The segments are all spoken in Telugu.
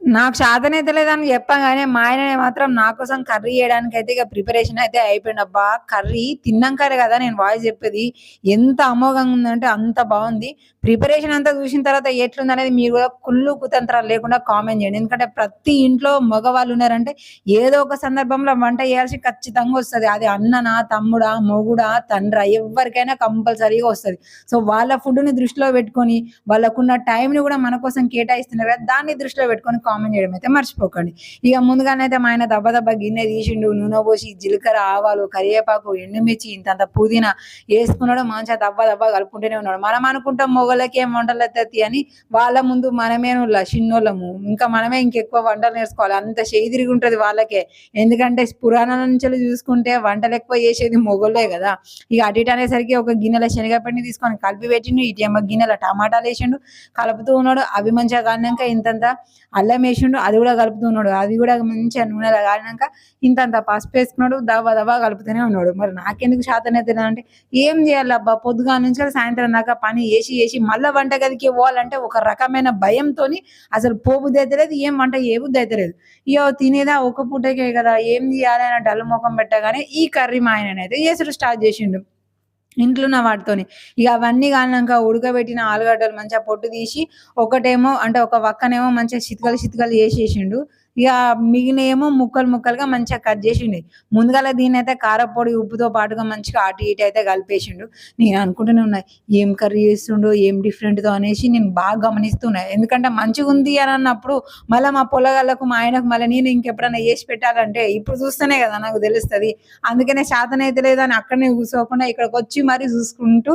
నాకు శాతనైతే లేదని చెప్పగానే మా ఆయన మాత్రం నా కోసం కర్రీ చేయడానికి అయితే ఇక ప్రిపరేషన్ అయితే అయిపోయింది అబ్బా కర్రీ తిన్నాకరే కదా నేను వాయిస్ చెప్పేది. ఎంత అమోఘంగా ఉందంటే అంత బాగుంది. ప్రిపరేషన్ అంతా చూసిన తర్వాత ఎట్లుంది అనేది మీరు కూడా కుళ్ళు కుతంత్రాలు లేకుండా కామెంట్ చేయండి. ఎందుకంటే ప్రతి ఇంట్లో మగవాళ్ళు ఉన్నారంటే ఏదో ఒక సందర్భంలో వంట చేయాల్సి ఖచ్చితంగా వస్తుంది. అది అన్ననా తమ్ముడా మొగుడా తండ్రా ఎవరికైనా కంపల్సరీగా వస్తుంది. సో వాళ్ళ ఫుడ్ని దృష్టిలో పెట్టుకొని వాళ్ళకున్న టైం ని కూడా మన కోసం కేటాయిస్తున్నారు కదా దాన్ని దృష్టిలో పెట్టుకొని కామెంట్ చేయడం అయితే మర్చిపోకండి. ఇక ముందుగానే అయితే మా ఆయన దెబ్బ దెబ్బ గిన్నె తీసిండు నూనె పోసి జీలకర్ర ఆవాలు కరివేపాకు ఎండుమిర్చి ఇంతంత పుదీనా వేసుకున్నాడు. మంచిగా దెబ్బ దెబ్బ కలుపుకుంటూనే ఉన్నాడు. మనం అనుకుంటాం మొగలకి ఏం వంటలు ఎత్తి అని వాళ్ళ ముందు మనమే చిన్నోళ్ళము. ఇంకా మనమే ఇంకెక్కువ వంటలు నేర్చుకోవాలి. అంత చేయి తిరిగి ఉంటది వాళ్ళకే. ఎందుకంటే పురాణాల నుంచి చూసుకుంటే వంటలు ఎక్కువ చేసేది మొగలే కదా. ఇక అటు ఇటు అనేసరికి ఒక గిన్నెల శనగపిండి తీసుకొని కలిపి పెట్టిండు. ఇటు ఏమో గిన్నెల టమాటాలు వేసిండు. కలుపుతూ ఉన్నాడు. అవి మంచిగా కానాక ఇంతంత అల్లం వేసిండు అది కూడా కలుపుతూ ఉన్నాడు అది కూడా మంచిగా నూనెలో కాలినాక ఇంతంత పసుపు వేసుకున్నాడు దవ్వ దవ్వ కలుపుతూనే ఉన్నాడు. మరి నాకెందుకు శాతం అయితే అంటే ఏం చేయాలి అబ్బా? పొద్దుగా నుంచి సాయంత్రం దాకా పని వేసి వేసి మళ్ళీ వంటగదికి పోవాలంటే ఒక రకమైన భయంతోని అసలు పోబుద్ది అయితే లేదు ఏం వంట ఏ బుద్ధి అయితే లేదు. ఇయో తినేదా ఒక పూటకే కదా ఏం చేయాలి అని డల్ ముఖం పెట్టగానే ఈ కర్రీ మా ఆయన అయితే చేసుడు స్టార్ట్ చేసిండు. ఇంట్లో ఉన్న వాటితోని. ఇక అవన్నీ కానాక ఉడకబెట్టిన ఆలుగడ్డలు మంచిగా పొట్టు తీసి ఒకటేమో అంటే ఒక వక్కనేమో మంచిగా చితకలు చితకలు చేసేసిండు. ఇక మిగిలిన ఏమో ముక్కలు ముక్కలుగా మంచిగా కట్ చేసిండు. ముందుగా దీన్ని అయితే కారపొడి ఉప్పుతో పాటుగా మంచిగా అటు ఇటు అయితే కలిపేసిండు. నేను అనుకుంటూనే ఉన్నాయి ఏం కర్రీ చేస్తుండో ఏం డిఫరెంట్తో అనేసి నేను బాగా గమనిస్తున్నా. ఎందుకంటే మంచిగా ఉంది అని అన్నప్పుడు మళ్ళీ మా పొలగాళ్ళకు మా ఆయనకు మళ్ళీ నేను ఇంకెప్పుడైనా చేసి పెట్టాలంటే ఇప్పుడు చూస్తేనే కదా నాకు తెలుస్తుంది. అందుకనే శాతం అయితే లేదని అక్కడనే కూర్చోకుండా ఇక్కడికి వచ్చి మరీ చూసుకుంటూ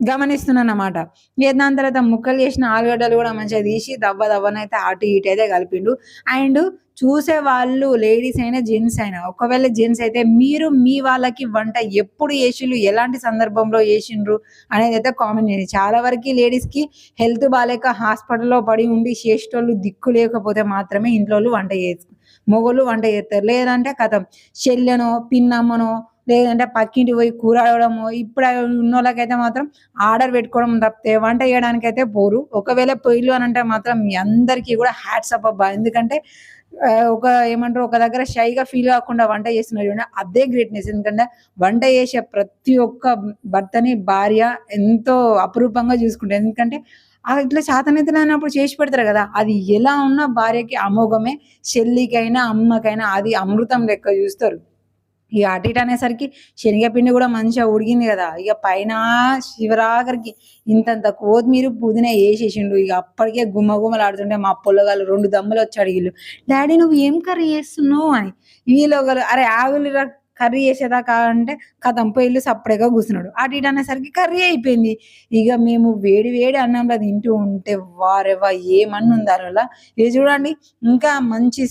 గమనిస్తున్నానమాట అనమాట దాని తర్వాత ముక్కలు చేసిన ఆలుగడ్డలు కూడా మంచిగా తీసి దవ్వ దవ్వనైతే అటు ఇటు అయితే కలిపిండు. అండ్ చూసే వాళ్ళు లేడీస్ అయినా జెంట్స్ అయినా ఒకవేళ జెంట్స్ అయితే మీరు మీ వాళ్ళకి వంట ఎప్పుడు చేసిండ్రు? ఎలాంటి సందర్భంలో చేసిండ్రు? అనేది అయితే కామెంట్ చేయండి. చాలా వరకు లేడీస్కి హెల్త్ బాగాలేక హాస్పిటల్లో పడి ఉండి చేసేటోళ్ళు దిక్కు లేకపోతే మాత్రమే ఇంట్లో వంట చేస్తారు మొగోళ్ళు వంట చేస్తారు. లేదంటే కథం. చెల్లెనో పిన్నమ్మనో లేదంటే పక్కింటి పోయి కూర ఆడడము ఇప్పుడు ఉన్న వాళ్ళకైతే మాత్రం ఆర్డర్ పెట్టుకోవడం తప్పితే వంట చేయడానికి అయితే పోరు. ఒకవేళ పొయ్యిలు అని అంటే మాత్రం మీ అందరికీ కూడా హ్యాట్స్ అప్ అబ్బా. ఎందుకంటే ఒక ఏమంటారు ఒక దగ్గర షైగా ఫీల్ కాకుండా వంట చేస్తున్నారు చూడండి అదే గ్రేట్నెస్. ఎందుకంటే వంట చేసే ప్రతి ఒక్క భర్తని భార్య ఎంతో అపురూపంగా చూసుకుంటారు ఎందుకంటే ఇట్లా శాతనైతే అన్నప్పుడు చేసి పెడతారు కదా అది ఎలా ఉన్నా భార్యకి అమోఘమే చెల్లికైనా అమ్మకైనా అది అమృతం లెక్క చూస్తారు. ఇక అటు ఇటు అనేసరికి శనగపిండి కూడా మంచిగా ఉడిగింది కదా. ఇక పైన శివరాగరికి ఇంతంత కొత్తిమీర పుదీనా వేసేసిండు. ఇక అప్పటికే గుమ్మ గుమ్మలాడుతుంటే మా పొల్లగాళ్ళు రెండు దమ్ములు వచ్చి అడిగిళ్ళు డాడీ నువ్వు ఏం కర్రీ చేస్తున్నావు? అని. వీళ్ళు అరే ఆవులు కర్రీ చేసేదాకా అంటే కథం పొయ్యిలు సప్పుడేగా కూర్చున్నాడు. అటు ఇటు అనేసరికి కర్రీ అయిపోయింది. ఇక మేము వేడి వేడి అన్నంలో తింటూ ఉంటే వారెవా ఏమన్నా ఉంది అలా ఇది చూడండి ఇంకా మంచి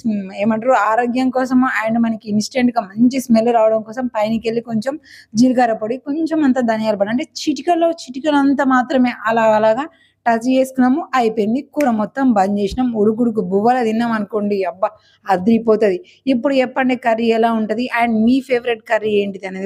ఏమంటారు ఆరోగ్యం కోసం అండ్ మనకి ఇన్స్టెంట్గా మంచి స్మెల్ రావడం కోసం పైనకి వెళ్ళి కొంచెం జీలకర్ర పొడి కొంచెం అంత ధనియాల పొడి అంటే చిటికలో చిటికలు అంత మాత్రమే అలా అలాగా టచ్ చేసుకున్నాము అయిపోయింది. కూర మొత్తం బంద్ చేసినాం. ఉడుకుడుకు బువ్వల తిన్నాం అనుకోండి అబ్బా అదిరిపోతుంది. ఇప్పుడు చెప్పండి కర్రీ ఎలా ఉంటుంది? అండ్ మీ ఫేవరెట్ కర్రీ ఏంటిది అనేది